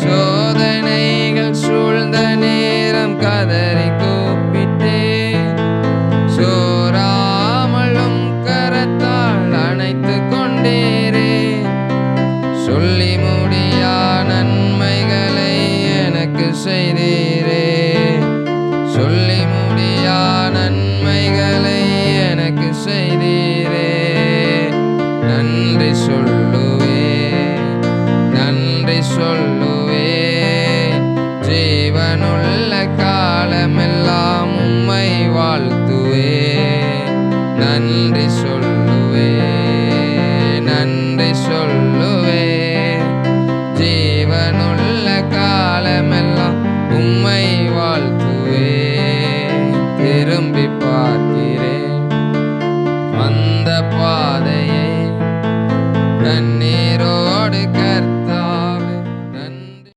சோதனைகள் சூழ்ந்த நேரம் கதறி கூப்பிட்டேன். சோராமலும் கரத்தால் அணைத்து கொண்டேரே. சொல்லி முடியா நன்மைகளை எனக்கு செய்தீரே. சொல்லி ஜீவனுள்ள காலமெல்லாம் உம்மை வாழ்த்துவே. நன்றி சொல்லுவே நன்றி சொல்லுவே. ஜீவனுள்ள காலமெல்லாம் உம்மை வாழ்த்துவே. திரும்பி பார்க்கிறேன் வந்த பாதையை நன்னீர்